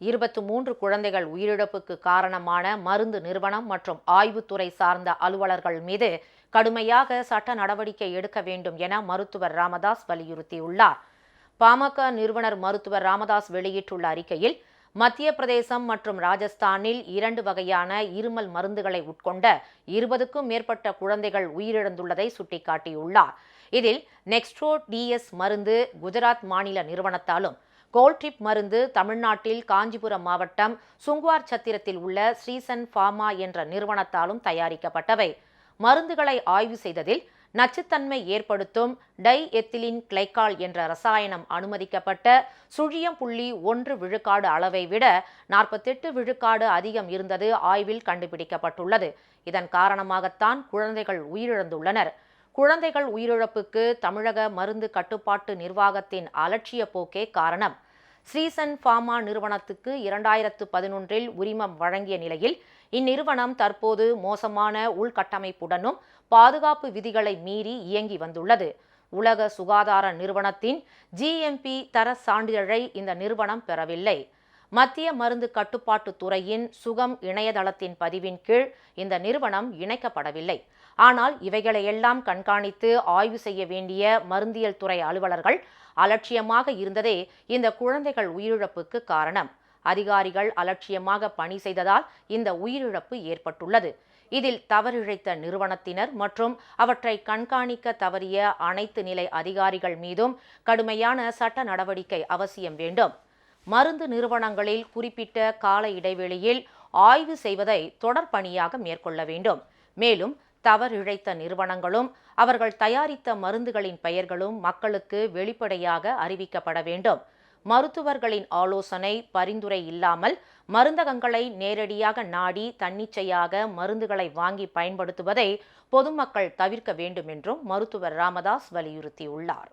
இருபத்து மூன்று குழந்தைகள் உயிரிழப்புக்கு காரணமான மருந்து நிறுவனம் மற்றும் ஆய்வுத்துறை சார்ந்த அலுவலர்கள் மீது கடுமையாக சட்ட நடவடிக்கை எடுக்க வேண்டும் என மருத்துவர் ராமதாஸ் வலியுறுத்தியுள்ளார். பாமக நிறுவனர் மருத்துவர் ராமதாஸ் வெளியிட்டுள்ள அறிக்கையில் மத்திய பிரதேசம் மற்றும் ராஜஸ்தானில் இரண்டு வகையான இருமல் மருந்துகளை உட்கொண்ட இருபதுக்கும் மேற்பட்ட குழந்தைகள் உயிரிழந்துள்ளதை சுட்டிக்காட்டியுள்ளார். இதில் நெக்ஸ்ட்ரோ டிஎஸ் மருந்து குஜராத் மாநில நிறுவனத்தாலும் கோல்ட்ரிப் மருந்து தமிழ்நாட்டில் காஞ்சிபுரம் மாவட்டம் சுங்குவார் சத்திரத்தில் உள்ள ஸ்ரீசன் ஃபார்மா என்ற நிறுவனத்தாலும் தயாரிக்கப்பட்டவை. மருந்துகளை ஆய்வு செய்ததில் நச்சுத்தன்மை ஏற்படுத்தும் டை எத்திலின் கிளைக்கால் என்ற ரசாயனம் அனுமதிக்கப்பட்ட சுழியம் புள்ளி ஒன்று விழுக்காடு அளவை விட நாற்பத்தெட்டு விழுக்காடு அதிகம் இருந்தது ஆய்வில் கண்டுபிடிக்கப்பட்டுள்ளது. இதன் காரணமாகத்தான் குழந்தைகள் உயிரிழந்துள்ளனர். குழந்தைகள் உயிரிழப்புக்கு தமிழக மருந்து கட்டுப்பாட்டு நிர்வாகத்தின் அலட்சிய போக்கே காரணம். ஸ்ரீசன் ஃபார்மா நிறுவனத்துக்கு இரண்டாயிரத்து பதினொன்றில் உரிமம் வழங்கிய நிலையில் இந்நிறுவனம் தற்போது மோசமான உள்கட்டமைப்புடனும் பாதுகாப்பு விதிகளை மீறி இயங்கி வந்துள்ளது. உலக சுகாதார நிறுவனத்தின் ஜிஎம்பி தர சான்றிதழை இந்த நிறுவனம் பெறவில்லை. மத்திய மருந்து கட்டுப்பாட்டு துறையின் சுகம் இணையதளத்தின் பதிவின் கீழ் இந்த நிறுவனம் இணைக்கப்படவில்லை. ஆனால் இவைகளையெல்லாம் கண்காணித்து ஆய்வு செய்ய வேண்டிய மருந்தியல் துறை அலுவலர்கள் அலட்சியமாக இருந்ததே இந்த குழந்தைகள் உயிரிழப்புக்கு காரணம். அதிகாரிகள் அலட்சியமாக பணி செய்ததால் இந்த உயிரிழப்பு ஏற்பட்டுள்ளது. இதில் தவறிழைத்த நிறுவனத்தினர் மற்றும் அவற்றை கண்காணிக்க தவறிய அனைத்து நிலை அதிகாரிகள் மீதும் கடுமையான சட்ட நடவடிக்கை அவசியம் வேண்டும். மருந்து நிறுவனங்களில் குறிப்பிட்ட கால இடைவெளியில் ஆய்வு செய்வதை தொடர்பணியாக மேற்கொள்ள வேண்டும். மேலும் தவறிழைத்த நிறுவனங்களும் அவர்கள் தயாரித்த மருந்துகளின் பெயர்களும் மக்களுக்கு வெளிப்படையாக அறிவிக்கப்பட வேண்டும். மருத்துவர்களின் ஆலோசனை பரிந்துரை இல்லாமல் மருந்தகங்களை நேரடியாக நாடி தன்னிச்சையாக மருந்துகளை வாங்கி பயன்படுத்துவதை பொதுமக்கள் தவிர்க்க வேண்டும் என்றும் மருத்துவர் ராமதாஸ் வலியுறுத்தியுள்ளார்.